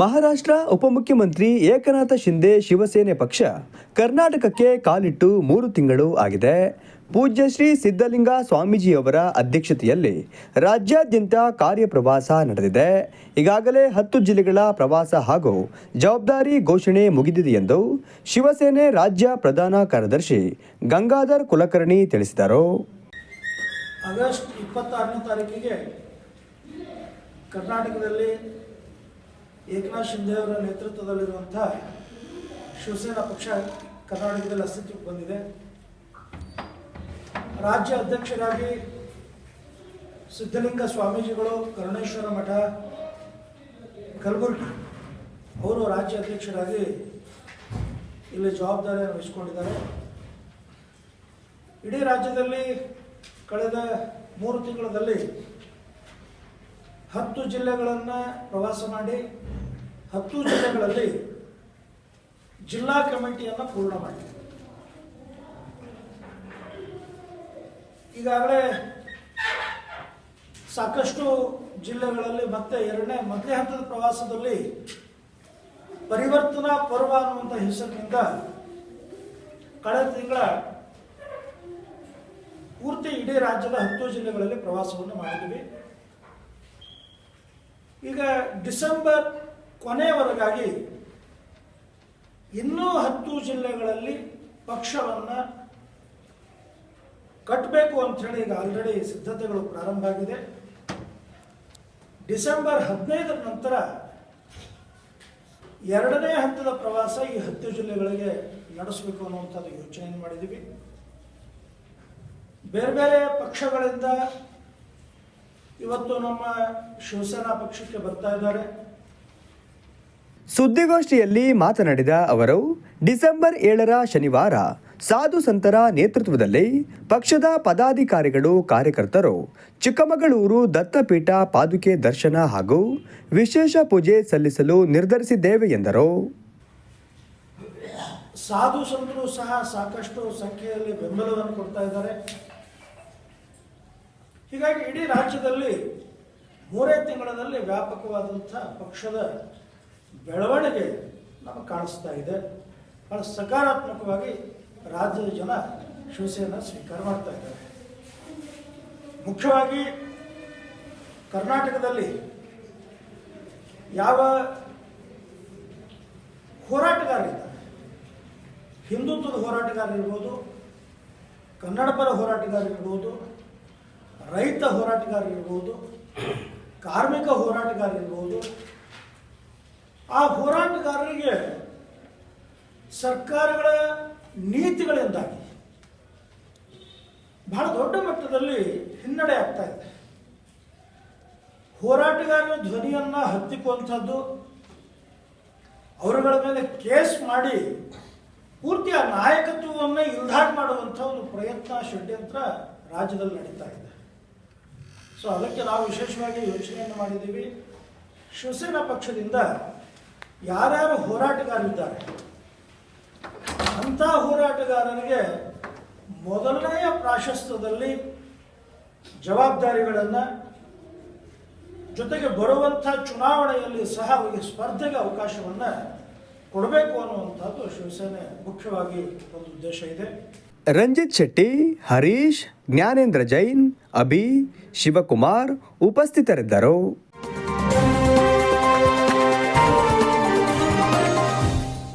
ಮಹಾರಾಷ್ಟ್ರ ಉಪಮುಖ್ಯಮಂತ್ರಿ ಏಕನಾಥ ಶಿಂದೆ ಶಿವಸೇನೆ ಪಕ್ಷ ಕರ್ನಾಟಕಕ್ಕೆ ಕಾಲಿಟ್ಟು ಮೂರು ತಿಂಗಳು ಆಗಿದೆ. ಪೂಜ್ಯ ಶ್ರೀ ಸಿದ್ಧಲಿಂಗ ಸ್ವಾಮೀಜಿಯವರ ಅಧ್ಯಕ್ಷತೆಯಲ್ಲಿ ರಾಜ್ಯಾದ್ಯಂತ ಕಾರ್ಯಪ್ರವಾಸ ನಡೆದಿದೆ. ಈಗಾಗಲೇ ಹತ್ತು ಜಿಲ್ಲೆಗಳ ಪ್ರವಾಸ ಹಾಗೂ ಜವಾಬ್ದಾರಿ ಘೋಷಣೆ ಮುಗಿದಿದೆ ಎಂದು ಶಿವಸೇನೆ ರಾಜ್ಯ ಪ್ರಧಾನ ಕಾರ್ಯದರ್ಶಿ ಗಂಗಾಧರ್ ಕುಲಕರ್ಣಿ ತಿಳಿಸಿದರು. ಆಗಸ್ಟ್ ಇಪ್ಪತ್ತಾರನೇ ತಾರೀಕಿಗೆ ಕರ್ನಾಟಕದಲ್ಲಿ ಏಕನಾಥ್ ಶಿಂದೆ ಅವರ ನೇತೃತ್ವದಲ್ಲಿರುವಂಥ ಶಿವಸೇನಾ ಪಕ್ಷ ಕರ್ನಾಟಕದಲ್ಲಿ ಅಸ್ತಿತ್ವಕ್ಕೆ ಬಂದಿದೆ. ರಾಜ್ಯ ಅಧ್ಯಕ್ಷರಾಗಿ ಸಿದ್ಧಲಿಂಗ ಸ್ವಾಮೀಜಿಗಳು, ಕರುಣೇಶ್ವರ ಮಠ, ಕಲಬುರಗಿ ಅವರು ರಾಜ್ಯ ಅಧ್ಯಕ್ಷರಾಗಿ ಇಲ್ಲಿ ಜವಾಬ್ದಾರಿಯನ್ನು ವಹಿಸಿಕೊಂಡಿದ್ದಾರೆ. ಇಡೀ ರಾಜ್ಯದಲ್ಲಿ ಕಳೆದ ಮೂರು ತಿಂಗಳಲ್ಲಿ ಹತ್ತು ಜಿಲ್ಲೆಗಳನ್ನು ಪ್ರವಾಸ ಮಾಡಿ ಹತ್ತು ಜಿಲ್ಲೆಗಳಲ್ಲಿ ಜಿಲ್ಲಾ ಕಮಿಟಿಯನ್ನು ಪೂರ್ಣ ಮಾಡಿದೆ ಈಗಾಗಲೇ ಸಾಕಷ್ಟು ಜಿಲ್ಲೆಗಳಲ್ಲಿ ಮತ್ತೆ ಎರಡನೇ ಮೊದಲೇ ಹಂತದ ಪ್ರವಾಸದಲ್ಲಿ ಪರಿವರ್ತನಾ ಪರ್ವ ಅನ್ನುವಂಥ ಹೆಸರಿನಿಂದ ಕಳೆದ ತಿಂಗಳ ಪೂರ್ತಿ ಇಡೀ ರಾಜ್ಯದ ಹತ್ತು ಜಿಲ್ಲೆಗಳಲ್ಲಿ ಪ್ರವಾಸವನ್ನು ಮಾಡಿದ್ವಿ. ಈಗ ಡಿಸೆಂಬರ್ ಕೊನೆಯವರೆಗಾಗಿ ಇನ್ನೂ ಹತ್ತು ಜಿಲ್ಲೆಗಳಲ್ಲಿ ಪಕ್ಷವನ್ನು ಕಟ್ಟಬೇಕು ಅಂಥೇಳಿ ಈಗ ಆಲ್ರೆಡಿ ಸಿದ್ಧತೆಗಳು ಪ್ರಾರಂಭ ಆಗಿದೆ. ಡಿಸೆಂಬರ್ ಹದಿನೈದರ ನಂತರ ಎರಡನೇ ಹಂತದ ಪ್ರವಾಸ ಈ ಹತ್ತು ಜಿಲ್ಲೆಗಳಿಗೆ ನಡೆಸಬೇಕು ಅನ್ನುವಂಥದ್ದು ಯೋಚನೆ ಮಾಡಿದ್ದೀವಿ ಬೇರೆ ಬೇರೆ ಪಕ್ಷಗಳಿಂದ ಇವತ್ತು ನಮ್ಮ ಶಿವಸೇನಾ ಪಕ್ಷಕ್ಕೆ ಬರ್ತಾ ಇದ್ದಾರೆ. ಸುದ್ದಿಗೋಷ್ಠಿಯಲ್ಲಿ ಮಾತನಾಡಿದ ಅವರು, ಡಿಸೆಂಬರ್ ಏಳರ ಶನಿವಾರ ಸಾಧು ಸಂತರ ನೇತೃತ್ವದಲ್ಲಿ ಪಕ್ಷದ ಪದಾಧಿಕಾರಿಗಳು, ಕಾರ್ಯಕರ್ತರು ಚಿಕ್ಕಮಗಳೂರು ದತ್ತಪೀಠ ಪಾದುಕೆ ದರ್ಶನ ಹಾಗೂ ವಿಶೇಷ ಪೂಜೆ ಸಲ್ಲಿಸಲು ನಿರ್ಧರಿಸಿದ್ದೇವೆ ಎಂದರು. ಸಾಧು ಸಂತರು ಸಹ ಸಾಕಷ್ಟು ಸಂಖ್ಯೆಯಲ್ಲಿ ಬೆಂಬಲವನ್ನು ಕೊಡ್ತಾ ಇದ್ದಾರೆ. ಹೀಗಾಗಿ ಇಡೀ ರಾಜ್ಯದಲ್ಲಿ ಮೂರೇ ತಿಂಗಳಲ್ಲಿ ವ್ಯಾಪಕವಾದಂಥ ಪಕ್ಷದ ಬೆಳವಣಿಗೆ ನಮಗೆ ಕಾಣಿಸ್ತಾ ಇದೆ. ಬಹಳ ಸಕಾರಾತ್ಮಕವಾಗಿ ರಾಜ್ಯದ ಜನ ಶಿವಸೇನ ಸ್ವೀಕಾರ ಮಾಡ್ತಾ ಇದ್ದಾರೆ. ಮುಖ್ಯವಾಗಿ ಕರ್ನಾಟಕದಲ್ಲಿ ಯಾವ ಹೋರಾಟಗಾರರಿದ್ದಾರೆ? ಹಿಂದುತ್ವದ ಹೋರಾಟಗಾರರಿರ್ಬೋದು, ಕನ್ನಡಪರ ಹೋರಾಟಗಾರರಿರ್ಬೋದು, ರೈತ ಹೋರಾಟಗಾರರಿರ್ಬೋದು, ಕಾರ್ಮಿಕ ಹೋರಾಟಗಾರರಿರ್ಬೋದು ಆ ಹೋರಾಟಗಾರರಿಗೆ ಸರ್ಕಾರಗಳ ನೀತಿಗಳಿಂದಾಗಿ ಬಹಳ ದೊಡ್ಡ ಮಟ್ಟದಲ್ಲಿ ಹಿನ್ನಡೆ ಆಗ್ತಾ ಇದೆ. ಹೋರಾಟಗಾರರ ಧ್ವನಿಯನ್ನ ಹತ್ತಿಕ್ಕುವಂಥದ್ದು, ಅವರುಗಳ ಮೇಲೆ ಕೇಸ್ ಮಾಡಿ ಪೂರ್ತಿ ಆ ನಾಯಕತ್ವವನ್ನು ಇಲ್ದಾಡ್ ಮಾಡುವಂಥ ಒಂದು ಪ್ರಯತ್ನ ಷಡ್ಯಂತ್ರ ರಾಜ್ಯದಲ್ಲಿ ನಡೀತಾ ಇದೆ. ಸೊ ಅದಕ್ಕೆ ನಾವು ವಿಶೇಷವಾಗಿ ಯೋಚನೆಯನ್ನು ಮಾಡಿದ್ದೀವಿ. ಶಿವಸೇನಾ ಪಕ್ಷದಿಂದ ಯಾರ್ಯಾರು ಹೋರಾಟಗಾರರಿದ್ದಾರೆ, ಅಂಥ ಹೋರಾಟಗಾರರಿಗೆ ಮೊದಲನೆಯ ಪ್ರಾಶಸ್ತ್ಯದಲ್ಲಿ ಜವಾಬ್ದಾರಿಗಳನ್ನು ಜೊತೆಗೆ ಬರುವಂಥ ಚುನಾವಣೆಯಲ್ಲಿ ಸಹ ಅವರಿಗೆ ಸ್ಪರ್ಧೆಗೆ ಅವಕಾಶವನ್ನು ಕೊಡಬೇಕು ಅನ್ನುವಂಥದ್ದು ಶಿವಸೇನೆ ಮುಖ್ಯವಾಗಿ ಒಂದು ಉದ್ದೇಶ ಇದೆ. ರಂಜಿತ್ ಶೆಟ್ಟಿ, ಹರೀಶ್, ಜ್ಞಾನೇಂದ್ರ ಜೈನ್, ಅಭಿ, ಶಿವಕುಮಾರ್ ಉಪಸ್ಥಿತರಿದ್ದರು.